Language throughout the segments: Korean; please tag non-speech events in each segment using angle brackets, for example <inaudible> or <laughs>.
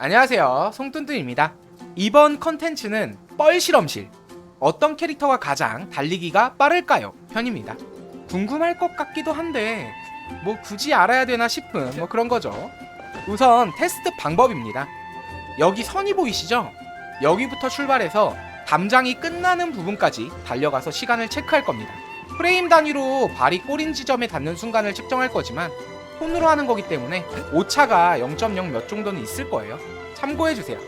안녕하세요. 송뚠뚠입니다. 이번 컨텐츠는 뻘 실험실. 어떤 캐릭터가 가장 달리기가 빠를까요? 편입니다. 궁금할 것 같기도 한데 뭐 굳이 알아야 되나 싶은 뭐 그런 거죠. 우선 테스트 방법입니다. 여기 선이 보이시죠? 여기부터 출발해서 담장이 끝나는 부분까지 달려가서 시간을 체크할 겁니다. 프레임 단위로 발이 꼬린 지점에 닿는 순간을 측정할 거지만 손으로 하는 거기 때문에 오차가 0.0 몇 정도는 있을 거예요. 참고해 주세요.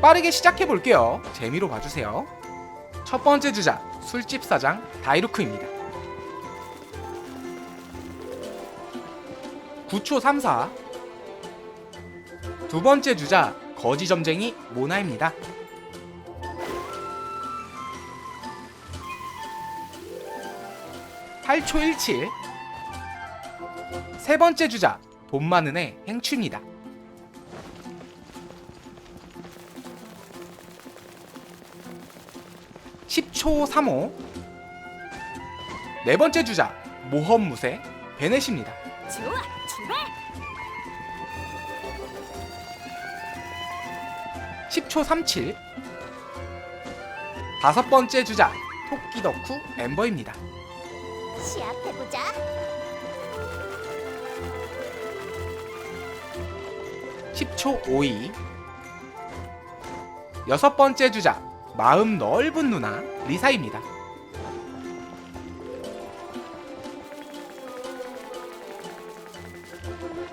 빠르게 시작해 볼게요. 재미로 봐주세요. 첫 번째 주자 술집 사장 다이루크입니다. 9초 34. 두 번째 주자 거지 점쟁이 모나입니다. 8초 17. 세 번째 주자 돈 많은 애 행추입니다. (10초 35) 네 번째 주자 모험 무쇠 베넷입니다. 좋아, 출발! (10초 37) 다섯 번째 주자 토끼 덕후 엠버입니다. 시합해보자. 10초 52 여섯 번째 주자 마음 넓은 누나 리사입니다.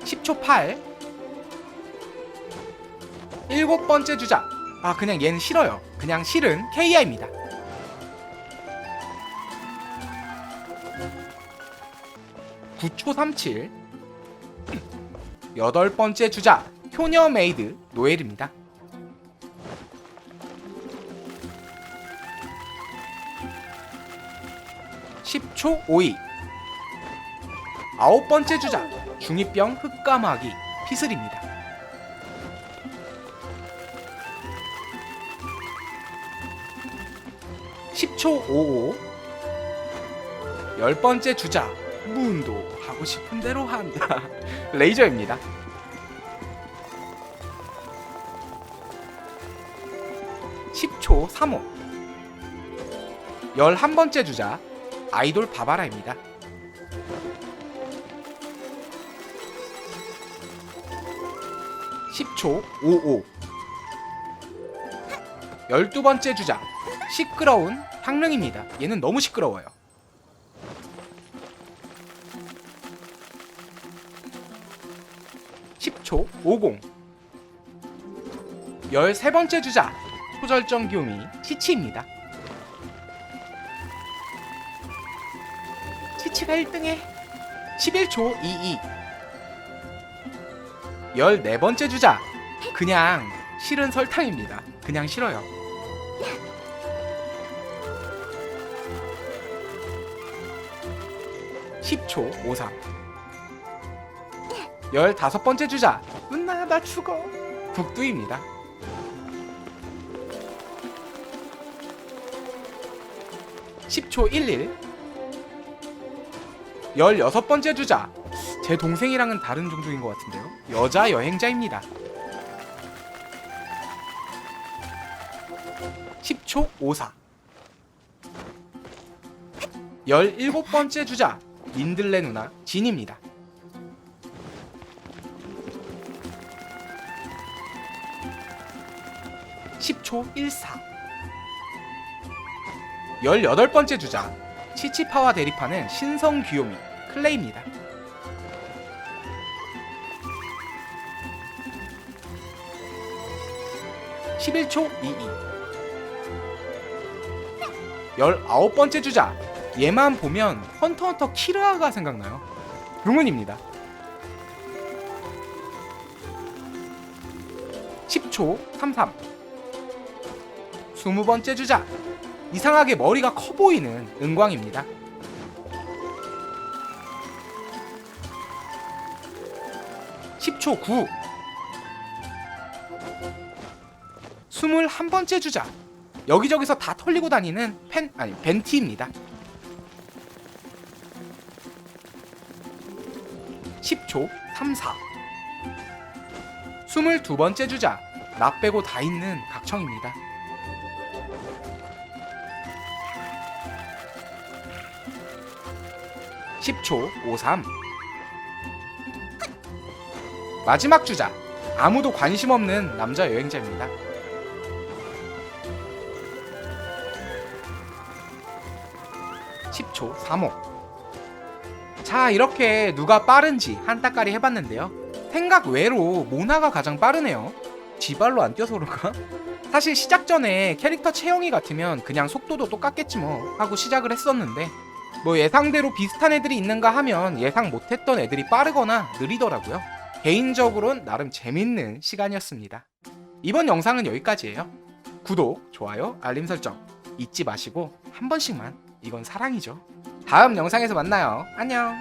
10초 8 일곱 번째 주자 아 그냥 얘는 싫어요. 그냥 싫은 KI입니다. 9초 37 여덟 번째 주자 효녀 메이드 노엘입니다. (10초 52) 아홉 번째 주자 중이병 흑까마귀 피슬입니다. (10초 55) 열 번째 주자 문도 하고 싶은 대로 한다 <laughs> 레이저입니다. 10초 3호 11번째 주자 아이돌 바바라입니다. 10초 55 12번째 주자 시끄러운 향릉입니다. 얘는 너무 시끄러워요. 10초 50 13번째 주자 초절정 교미 치치입니다. 치치가 1등해 11초 22 14번째 주자 그냥 싫은 설탕입니다. 그냥 싫어요. (10초 53) 열다섯 번째 주자 은나야 나 죽어 북두입니다. 10초 11 16번째 주자. 제 동생이랑은 다른 종족인 것 같은데요. 여자 여행자입니다. 10초 54 17번째 주자. 민들레 누나 진입니다. 10초 14 18번째 주자 치치파와 대립하는 신성 귀요미 클레이입니다. (11초 22) 열아홉 번째 주자 얘만 보면 헌터헌터 키르아가 생각나요. 응원입니다. 10초 33 스무 번째 주자 이상하게 머리가 커 보이는 은광입니다. (10초 9) 스물한 번째 주자 여기저기서 다 털리고 다니는 펜 아니 벤티입니다. 10초 34 22번째 주자 나 빼고 다 있는 각청입니다. (10초) (53) 마지막 주자. 아무도 관심 없는 남자 여행자입니다. 10초 3호. 자 이렇게 누가 빠른지 한따까리 해봤는데요. 생각 외로 모나가 가장 빠르네요. 지발로 안 뛰어서 그런가? <laughs> 사실 시작 전에 캐릭터 체형이 같으면 그냥 속도도 똑같겠지 뭐 하고 시작을 했었는데 뭐 예상대로 비슷한 애들이 있는가 하면 예상 못했던 애들이 빠르거나 느리더라고요. 개인적으론 나름 재밌는 시간이었습니다. 이번 영상은 여기까지예요. 구독, 좋아요, 알림 설정 잊지 마시고 한 번씩만 이건 사랑이죠. 다음 영상에서 만나요. 안녕